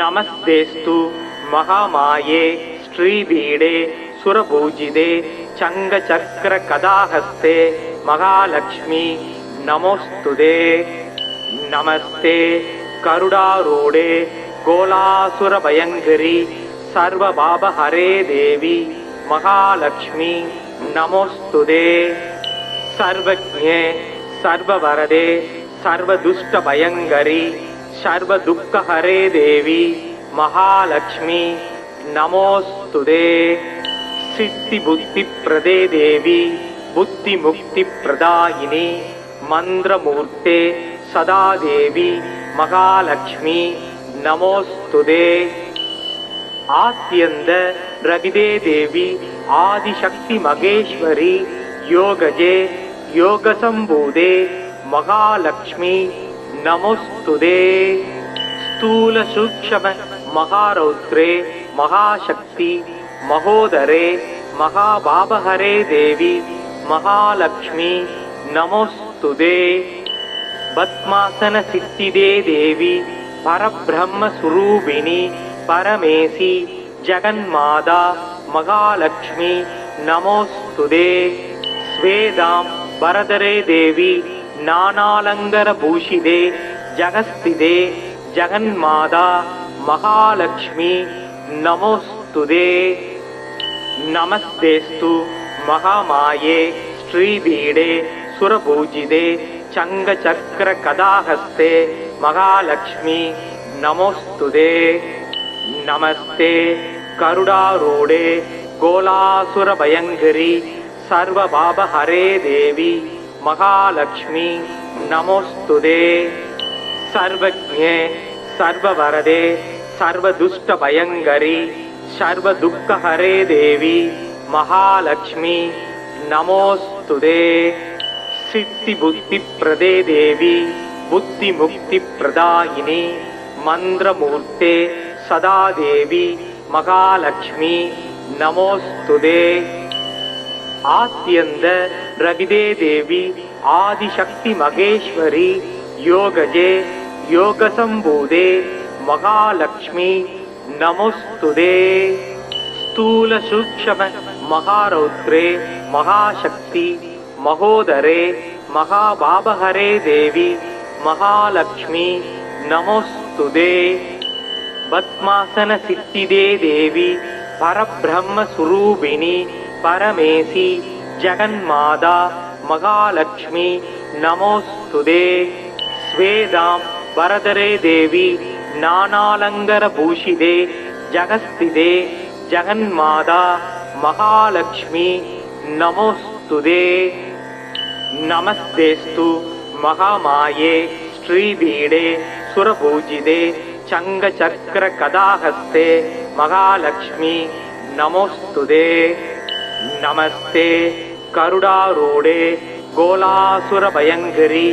नमस्तेस्तु महामाये श्रीबीडे सुरपूजिते चङ्गचक्रकदाहस्ते महालक्ष्मी नमोऽस्तु ते नमस्ते करुडारूढे गोलासुरभयङ्करी सर्वभावहरे देवी महालक्ष्मी नमोऽस्तु ते सर्वज्ञे सर्ववरदे सर्वदुष्टभयङ्करी सर्वदुःखहरे देवी महालक्ष्मी नमोऽस्तु दे। सिद्धिबुद्धिप्रदे देवी बुद्धिमुक्तिप्रदायिनि मन्द्रमूर्ते सदा देवी மகாலட்சுமி सदादे महालक्ष्मि नमोऽस्तुदे आत्यन्दरवे देवि आदिशक्तिमहेश्वरि योगजे योगसम्बुधे महालक्ष्मि நமோஸ்துதே ஸ்தூல சூக்ஷம மகாரௌத்ரே மகாசக்தி மகோதரே மகாபாபஹரே தேவி மகாலட்சுமி நமோஸ்துதே பத்மாசன சித்திதே தேவி பரபிரம்ம சுரூபிணி பரமேசி ஜெகன்மாதா மகாலட்சுமி நமோஸ்துதே ஸ்வேதாம் வரதரே தேவி நானாலங்கர பூஷிதே ஜகஸ்திதே ஜெகன்மாதா மகாலட்சுமி நமோஸ்துதே. நமஸ்தேஸ்து மகாமாயே ஸ்ரீபீடே சுரபூஜிதே சங்க சக்கர கதாஹஸ்தே மகாலட்சுமி நமோஸ்துதே. நமஸ்தே கருடாரூடே கோலாசுர பயங்கரி சர்வபாப தேவி. மகாலட்சுமி நமோஸ்துதே சர்வஜே சர்வவரதே சர்வதுஷ்ட பயங்கரி சர்வ துக்கஹரே தேவி மகாலட்சுமி நமோஸ்துதே சித்தி புத்தி பிரதே தேவி புத்தி முக்தி பிரதாயினி மந்திரமூர்த்தே சதா தேவி மகாலட்சுமி நமோஸ்துதே ஆத்தியந்த रविदे प्रविदेवि आदिशक्तिमहेश्वरि योगजे योगसम्बुधे महालक्ष्मि स्थूलसूक्ष्म महारौद्रे महाशक्ति महोदरे महाबाभहरे देवि महालक्ष्मि नमोऽस्तुदे देवी परब्रह्मस्वरूपिणि परमेसि ஜெகன்மாதா மகாலட்சுமி நமோஸ்துதே ஸ்வேதாம் வரதரே தேவி நானாலங்கர பூஷிதே ஜகஸ்திதே ஜெகன்மாதா மகாலட்சுமி நமோஸ்துதே நமஸ்தேஸ்து மகாமாயே ஸ்ரீபீடே சுரபூஜிதே சங்க சக்கர கதாஹஸ்தே மகாலட்சுமி நமோஸ்துதே நமஸ்தே கருடாரூடே கோலாசுரபயங்கரி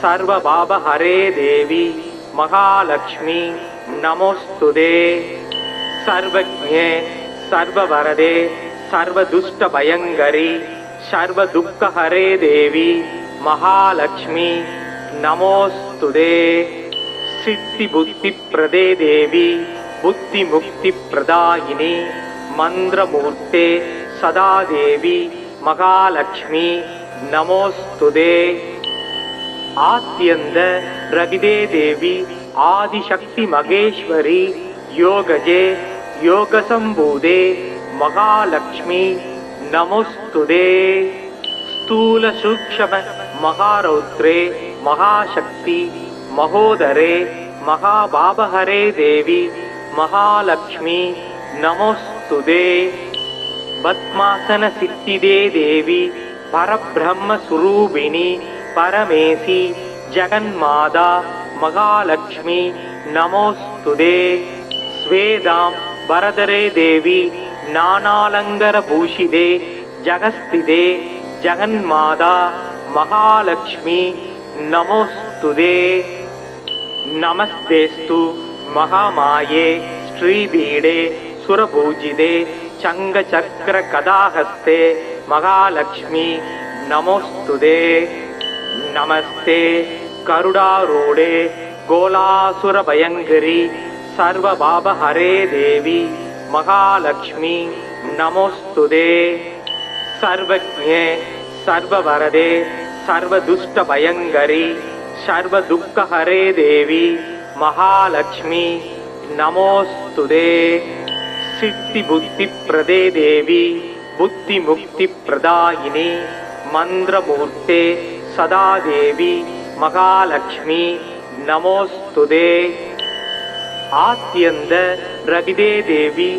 சர்வபாப ஹரே தேவி மகாலட்சுமி நமோஸ்துதே. சர்வஜே சர்வவரதே சர்வதுஷ்டபயங்கரி சர்வதுக்கஹரே தேவி மகாலட்சுமி நமோஸ்துதே. சித்தி புத்தி பிரதே தேவி புத்தி முக்தி பிரதாயினி மந்திரமூர்த்தே சதா தேவி மகாலட்சுமி நமோஸ்துதே ஆத்யந்த महालक्ष्मी नमोस्तुदे आत्यन्तप्रविदेवि आदिशक्तिमहेश्वरि योगजे योगसम्बुदे महालक्ष्मी नमोस्तुदे स्थूलसूक्ष्ममहारौत्रे महाशक्ति महोदरे महाबाबहरे देवि महालक्ष्मी नमोऽस्तुदे பத்மாசன சித்திதே தேவி பரபிரம்ம சுரூபிணி பரமேசி ஜெகன்மாதா மகாலட்சுமி நமோஸ்துதே ஸ்வேதாம் வரதரே தேவி நானாலங்கர பூஷிதே ஜகஸ்திதே జగన్మాతా మహాలక్ష్మి నమోస్తుదే నమస్తేస్తు మహామాయే శ్రీబీడే సురభూజిదే சங்க சக்கர கதாஹஸ்தே மகாலட்சுமி நமோஸ்துதே நமஸ்தே கருடாரூடே கோலாசுர பயங்கரி சர்வபாப ஹரே தேவி மகாலட்சுமி நமோஸ்துதே சர்வஜே சர்வவரதே சர்வதுஷ்ட பயங்கரி சர்வதுக்க தேவி மகாலட்சுமி நமோஸ்துதே सिद्धिबुद्धिप्रदे देवी बुद्धिमुक्तिप्रदायिनी मन्त्रमूर्ते सदा देवी महालक्ष्मी नमोऽस्तुते ஆத்யந்த ரகிதே தேவி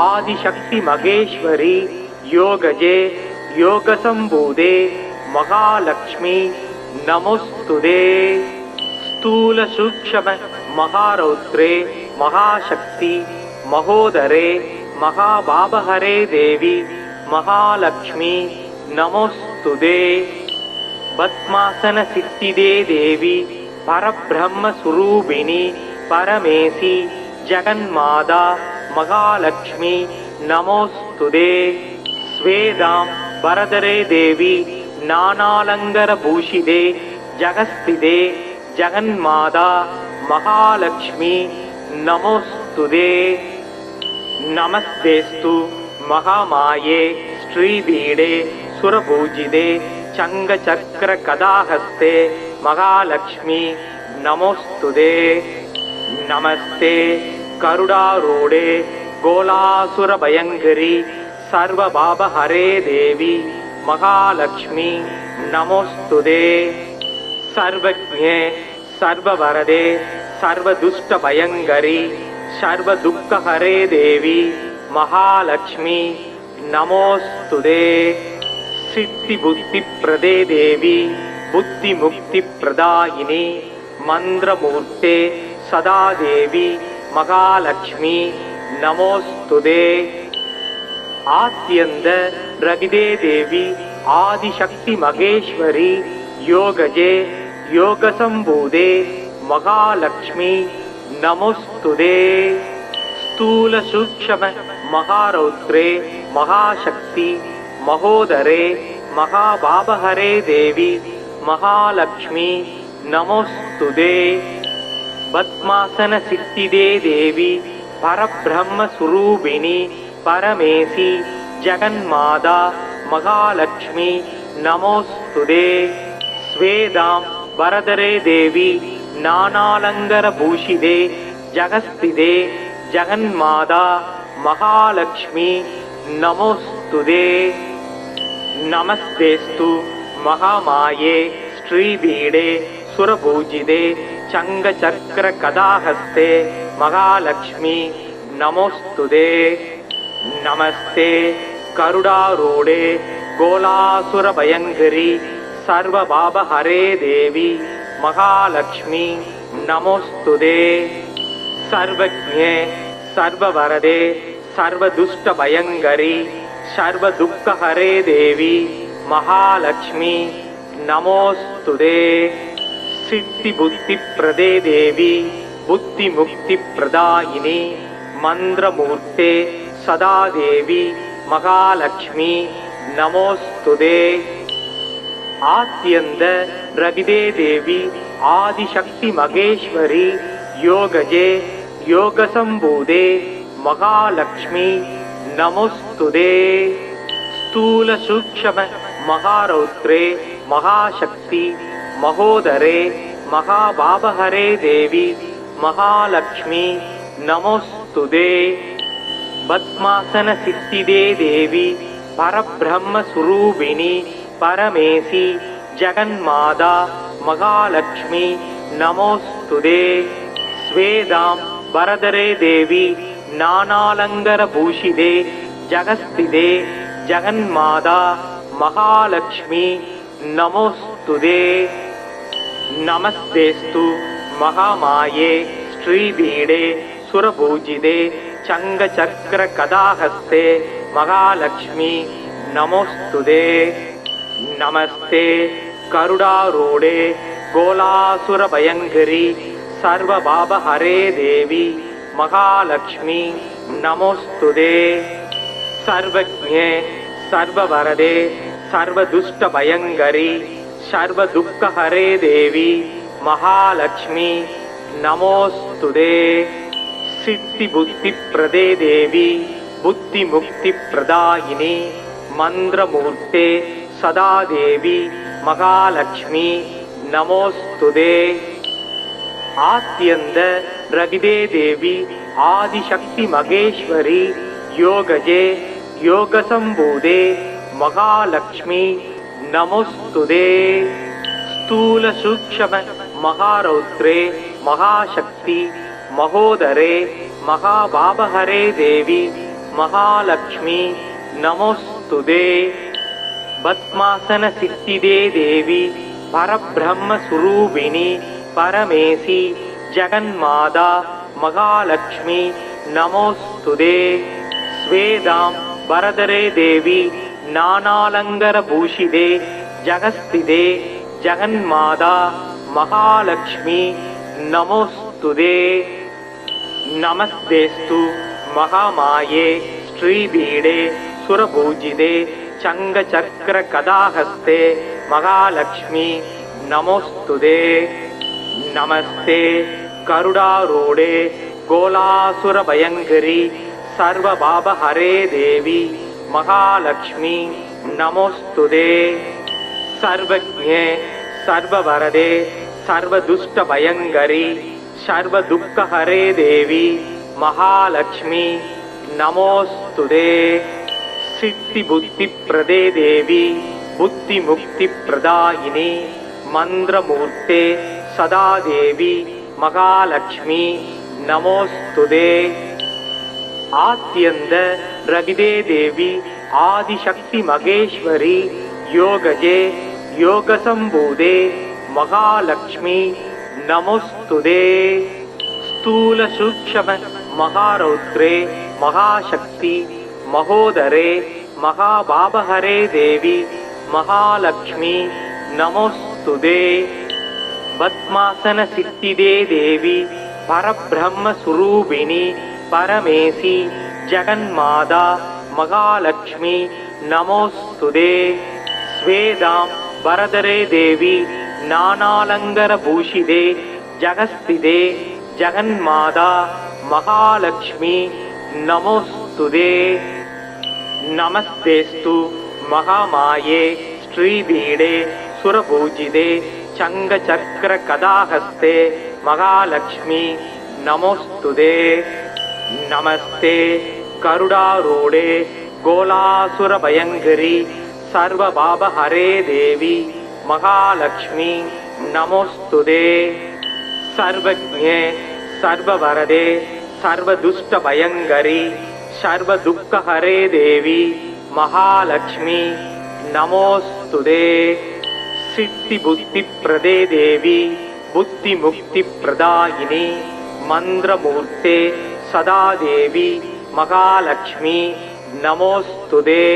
ஆதிசக்தி மகேஸ்வரி யோகஜே யோகசம்பூதே மகாலட்சுமி நமோஸ்துதே ஸ்தூல சூக்ஷம மகாரௌத்ரே மகாசக்தி महोदरे महाबाभहरे देवि महालक्ष्मि नमोऽस्तुदे देवि परब्रह्मस्वरूपिणि परमेसि जगन्मादा महालक्ष्मि नमोऽस्तुदे स्वेदां वरदरे देवि नानालङ्गरभूषिदे जगस्तिदे जगन्मादा महालक्ष्मि नमोऽस्तुदे ஜகஸ்திதே ஜகன்மாதா மகாலட்சுமி நமோஸ்துதே नमस्तेस्तु महामाये श्रीबीडे सुरपूजिते चङ्गचक्रकदाहस्ते महालक्ष्मी नमोऽस्तुते नमस्ते करुडारूढे गोलासुरभयङ्करी सर्वभावहरे देवी महालक्ष्मी नमोऽस्तुते सर्वज्ञे सर्ववरदे सर्वदुष्टभयङ्करि सर्वदुःखहरे देवी महालक्ष्मी नमोऽस्तुते सिद्धिबुद्धिप्रदे देवी बुद्धिमुक्तिप्रदायिनी मन्त्रमूर्ते सदा देवी महालक्ष्मी नमोऽस्तुते ஆத்யந்த ரகிதே தேவி ஆதிசக்தி மகேஸ்வரி யோகஜே யோகசம்பூதே மகாலட்சுமி நமோஸ்துதே ஸ்தூல சூக்ஷம மகாரௌத்ரே மகாசக்தி மகோதரே மகாபாபஹரே தேவி மகாலட்சுமி நமோஸ்துதே பத்மாசன சித்திதே தேவி பரபிரம்ம சுரூபிணி பரமேசி ஜெகன்மாதா மகாலட்சுமி நமோஸ்துதே ஸ்வேதாம் வரதரே தேவி நானாலங்கர பூஷிதே ஜகஸ்திதே ஜகன்மாதா மகாலட்சுமி நமோஸ்துதே. நமஸ்தேஸ்து மகாமாயே ஸ்ரீபீடே சுரபூஜிதே சங்க சக்கர கதாஹஸ்தே மகாலட்சுமி நமோஸ்துதே. நமஸ்தே கருடாரூடே கோலாசுர பயங்கரி சர்வபாபஹரே தேவி. மகாலட்சுமி நமோஸ்துதே சர்வஜே சர்வவரதே சர்வதுஷ்ட பயங்கரி சர்வதுக்கஹரே தேவி மகாலட்சுமி நமோஸ்துதே சித்தி புத்தி பிரதே தேவி புத்தி முக்தி பிரதாயினி மந்திரமூர்த்தே சதா மகாலட்சுமி நமோஸ்துதே ஆத்தியந்த ரகிதே தேவி आदिशक्तिमहेश्वरि योगजे योगसम्बुदे महालक्ष्मि नमोस्तुदे स्थूलसूक्ष्महारौत्रे महाशक्ति महोदरे महाबाभहरे देवि महालक्ष्मि पद्मासनसिद्धिदे देवि परब्रह्मस्वरूपिणि परमेसि जगन्मादा மகாலட்சுமி. நமோஸ்துதே ஸ்வேதாம் வரதரே தேவி. நானாலங்கர பூஷிதே ஜகஸ்திதே ஜெகன்மாதா. மகாலட்சுமி. நமோஸ்துதே நமஸ்தேஸ்து மகாமாயே. ஸ்ரீபீடே சுரபூஜிதே. சங்க சக்கர கதாஹஸ்தே மகாலட்சுமி நமோஸ்துதே நமஸ்தே. கருடாரூடே கோலாசுரபயங்கரி சர்வபாப ஹரே தேவி மகாலட்சுமி நமோஸ்துதே. சர்வஜே சர்வவரதே சர்வதுஷ்டபயங்கரி சர்வதுக்கஹரே தேவி மகாலட்சுமி நமோஸ்துதே. சித்தி புத்தி பிரதே தேவி புத்தி முக்தி பிரதாயினி மந்திரமூர்த்தே சதா தேவி மகாலட்சுமி நமோஸ்துதே ஆத்யந்த ரகிதே தேவி ஆதிசக்தி மகேஸ்வரி யோகஜே யோகசம்பூதே மகாலட்சுமி நமோஸ்துதே ஸ்தூல சூக்ஷம மகாரௌத்ரே மகாசக்தி மகோதரே மகாபாபஹரே தேவி மகாலட்சுமி పద్మాసన సిద్ధిదే దేవి పరబ్రహ్మ స్వరూపిణి పరమేసి జగన్మాత మహాలక్ష్మి నమోస్తుదే. స్వేదాం వరదరే దేవి నానాలంగర భూషిదే జగస్థిదే జగన్మాత మహాలక్ష్మి నమోస్తుదే. నమస్తేస్తు మహామాయే శ్రీబీడే సురభూజిదే சங்க சக்கர கதாஹஸ்தே மகாலட்சுமி நமோஸ்துதே நமஸ்தே. கருடாரூடே. கோலாசுர கோலாசுரபயங்கரி சர்வபாபஹரே தேவி. மகாலட்சுமி நமோஸ்துதே சர்வஜே சர்வவரதே. சர்வதுஷ்ட சர்வதுஷ்டபயங்கரி சர்வதுக்கஹரே தேவி. மகாலட்சுமி நமோஸ்துதே சித்தி புத்தி பிரதே தேவி புத்தி முக்தி பிரதாயினி மந்திரமூர்த்தே சதா தேவி மகாலட்சுமி நமோஸ்துதே ஆத்யந்த ரகிதே தேவி ஆதிசக்தி மகேஸ்வரி யோகஜே யோகசம்பூதே மகாலட்சுமி நமோஸ்துதே ஸ்தூல சூக்ஷம மகாரௌத்ரே மகாசக்தி महोदरे महाबाभहरे देवि महालक्ष्मी नमोऽस्तु दे। पद्मासनसिद्धिदे देवि परब्रह्मस्वरूपिणि परमेसि जगन्मादा महालक्ष्मी नमोऽस्तु दे। स्वेदां वरदरे देवि नानालङ्गरभूषिदे जगस्तिदे जगन्मादा महालक्ष्मी महालक्ष्मि नमोऽस्तुदे நமஸ்தேஸ்து மகாமாயே ஸ்ரீபீடே சுரபூஜிதே சங்க சக்கர கதாஹஸ்தே மகாலட்சுமி நமோஸ்துதே நமஸ்தே கருடாரூடே கோலாசுரபயங்கரி சர்வபாபஹரே தேவி மகாலட்சுமி நமோஸ்துதே சர்வஜே சர்வவரதே சர்வதுஷ்டபயங்கரி சர்வதுக்கஹரே தேவி மகாலட்சுமி நமோஸ்துதே சித்தி புத்தி பிரதே தேவி புத்தி முக்தி பிரதாயினி மந்திரமூர்த்தே சதா தேவி மகாலட்சுமி நமோஸ்துதே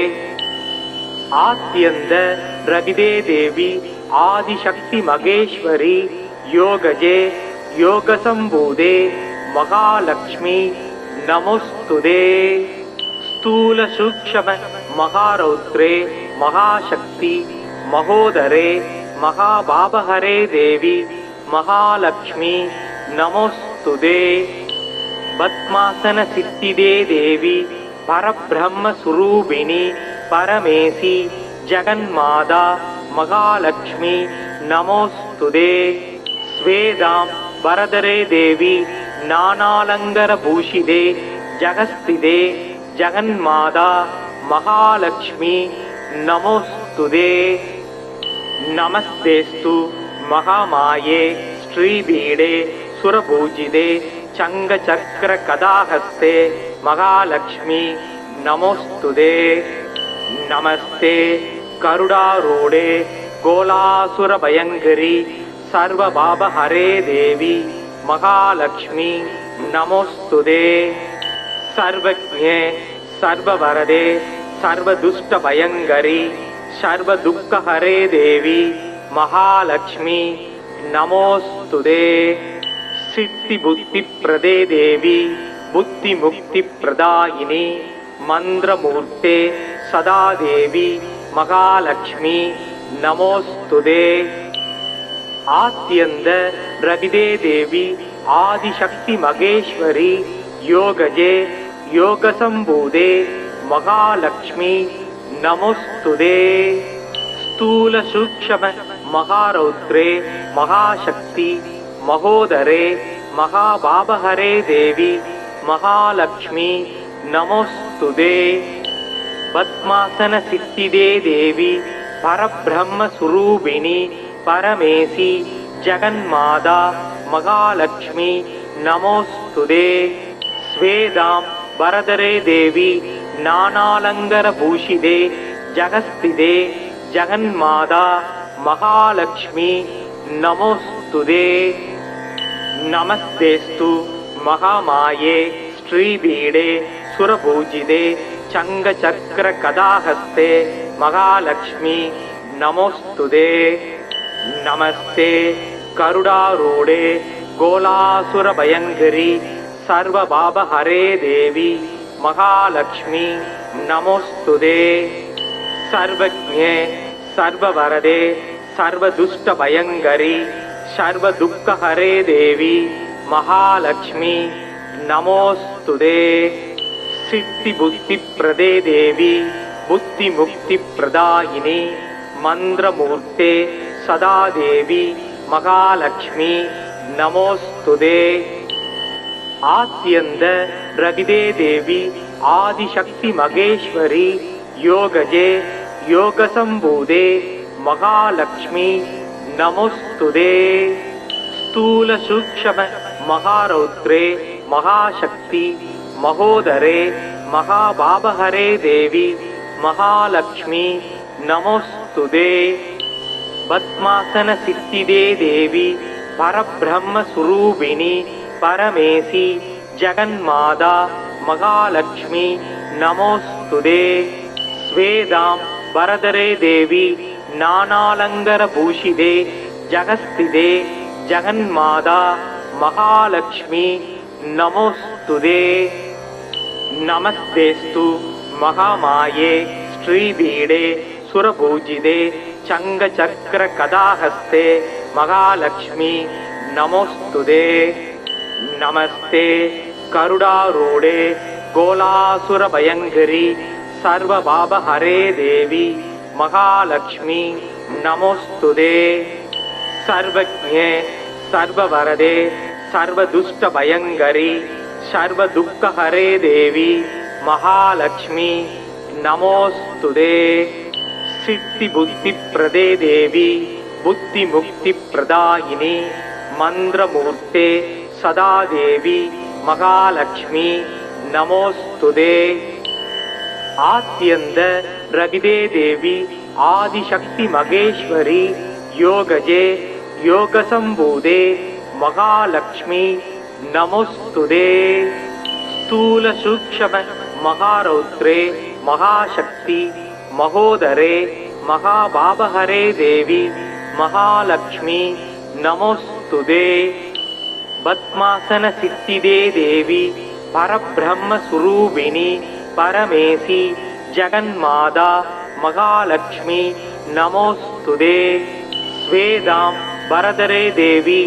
ஆத்யந்த ரகிதே தேவி ஆதிசக்தி மகேஸ்வரி யோகஜே யோகசம்பூதே மகாலட்சுமி नमोऽस्तु दे स्थूलसूक्ष्म स्थूलसूक्ष्महारौद्रे महाशक्ति महोदरे महाभाभहरे देवि महालक्ष्मि नमोऽस्तुदे। पद्मासनसिद्धिदे परब्रह्मसुरूपिणि परमेसि जगन्मादा महालक्ष्मि नमोऽस्तुदे। स्वेदां वरदरे देवी நானாலங்கர பூஷிதே ஜகஸ்திதே ஜெகன்மாதா மகாலட்சுமி நமோஸ்துதே. நமஸ்தேஸ்து மகாமாயே ஸ்ரீபீடே சுரபூஜிதே சங்க சக்கர கதாஹஸ்தே மகாலட்சுமி நமோஸ்துதே. நமஸ்தே கருடாரூடே கோலாசுர பயங்கரி சர்வபாபஹரே தேவி. மகாலட்சுமி நமோஸ்துதே சர்வஜே சர்வவரதே சர்வதுஷ்ட பயங்கரி சர்வதுக்கஹரே தேவி மகாலட்சுமி நமோஸ்துதே சித்தி புத்தி பிரதே தேவி புத்தி முக்தி பிரதாயினி மந்திரமூர்த்தே சதாதேவி மகாலட்சுமி நமோஸ்துதே आत्यन्द प्रविदे आदिशक्तिमहेश्वरि योगजे योगसम्बुधे महालक्ष्मी नमोस्तुदे स्थूलसूक्ष्महारौत्रे महाशक्ति महोदरे महाबाभहरे देवी महालक्ष्मी नमोस्तुदे देवी परब्रह्मस्वरूपिणी பரமேசி ஜெகன்மாதா மகாலட்சுமி நமோஸ்துதே ஸ்வேதாம் வரதரே தேவி நானாலங்கர பூஷிதே ஜகஸ்திதே ஜெகன்மாதா மகாலட்சுமி நமோஸ்துதே நமஸ்தேஸ்து மகாமாயே ஸ்ரீபீடே சுரபூஜிதே. சங்க சக்கர மகாலட்சுமி நமோஸ்துதே நமஸ்தே கருடாரூடே கோலாசுர பயங்கரி சர்வபாப ஹரே தேவி மகாலட்சுமி நமோஸ்துதே. சர்வஜே சர்வவரதே சர்வதுஷ்ட பயங்கரி சர்வதுக்க ஹரே தேவி மகாலட்சுமி நமோஸ்துதே. சித்தி புத்தி பிரதே தேவி புத்தி முக்தி பிரதாயினி மந்திரமூர்த்தே. ष्मिस्तुदे आद्यन्तप्रविदेवि आदिशक्तिमहेश्वरि योगजे योगसम्बुदे महालक्ष्मि। स्थूलसूक्ष्म महारौद्रे महाशक्ति महोदरे महाबाभहरे देवी महालक्ष्मी। नमोऽस्तुदे పద్మాసన సిద్ధిదే దేవి పరబ్రహ్మ స్వరూపిణి పరమేసి జగన్మాత మహాలక్ష్మి నమోస్తుదే. స్వేదాం వరదరే దేవి నానాలంగర భూషిదే జగస్థిదే జగన్మాత మహాలక్ష్మి నమోస్తుదే. నమస్తేస్తు మహామాయే శ్రీబీడే సురభూజిదే. சங்க சக்கர கதாஹஸ்தே மகாலட்சுமி நமோஸ்துதே நமஸ்தே. கருடாரூடே. கோலாசுர பயங்கரி. சர்வ பாப ஹரே தேவி. மகாலட்சுமி நமோஸ்துதே சர்வஜே சர்வவரதே சர்வதுஷ்ட பயங்கரி. சர்வ ஹரே தேவி. மகாலட்சுமி நமோஸ்துதே सिद्धिबुद्धिप्रदे देवी बुद्धिमुक्तिप्रदायिनि मन्द्रमूर्ते सदादे महालक्ष्मि नमोऽस्तुदे आत्यन्दप्रदेवि आदिशक्तिमहेश्वरि योगजे योगसम्बुधे महालक्ष्मि नमोऽस्तुदे स्थूलसूक्ष्ममहारौत्रे महाशक्ति மகோதரே மகாபாபஹரே தேவி மகாலட்சுமி நமோஸ்துதே. பத்மாசன சித்திதே தேவி பரபிரம்ம சுரூபிணி பரமேசி ஜெகன்மாதா மகாலட்சுமி நமோஸ்துதே. ஸ்வேதாம் வரதரே தேவி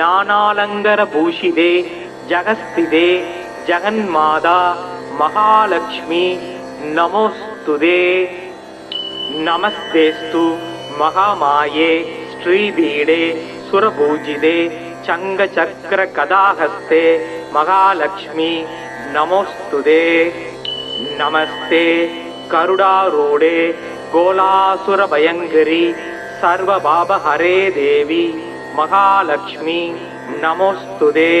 நானாலங்கர பூஷிதே ஜகஸ்திதே ஜெகன்மாதா மகாலட்சுமி நமோஸ்துதே. जगस्थिते जगन्माता महालक्ष्मी नमोऽस्तुते नमस्तेस्तु महामाये श्रीबीडे सुरपूजिते चङ्गचक्रकदाहस्ते महालक्ष्मी नमोऽस्तुते नमस्ते गरुडारूढे गोलासुरभयङ्करी सर्वभावहरे देवी महालक्ष्मी नमोऽस्तुते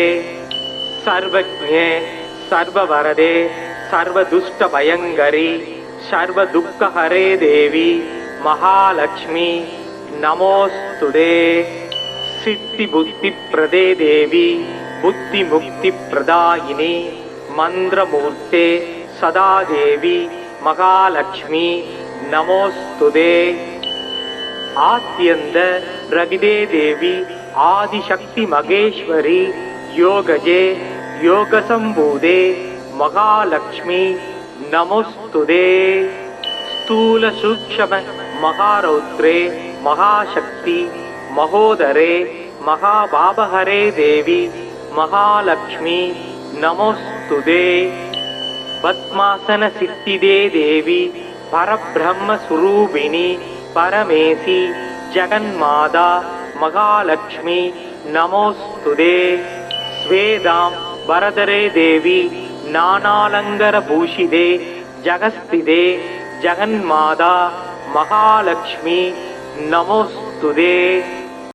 सर्वज्ञे सर्ववरदे सर्वदुष्टभयङ्करी सर्वदुःखहरे देवी महालक्ष्मि नमोऽस्तुदे देवी बुद्धिमुक्तिप्रदायिनि मन्द्रमूर्ते सदा सदादे महालक्ष्मी नमोऽस्तुदे आत्यन्तरगिदेवि आदिशक्तिमहेश्वरि योगजे योगसम्बुधे महालक्ष्मि नमोस्तुदे स्थूलसूक्ष्महारौत्रे महाशक्ति महोदरे महाबाभहरे देवि महालक्ष्मि पद्मासनसिद्धिदे पद्मासनसिट्टिदेवि परब्रह्मस्वरूपिणि परमेसि जगन्मादा महालक्ष्मि नमोऽस्तुदे। स्वेदां वरदरे देवी नानालङ्करभूषिते जगस्थिते जगन्माता महालक्ष्मी नमोऽस्तु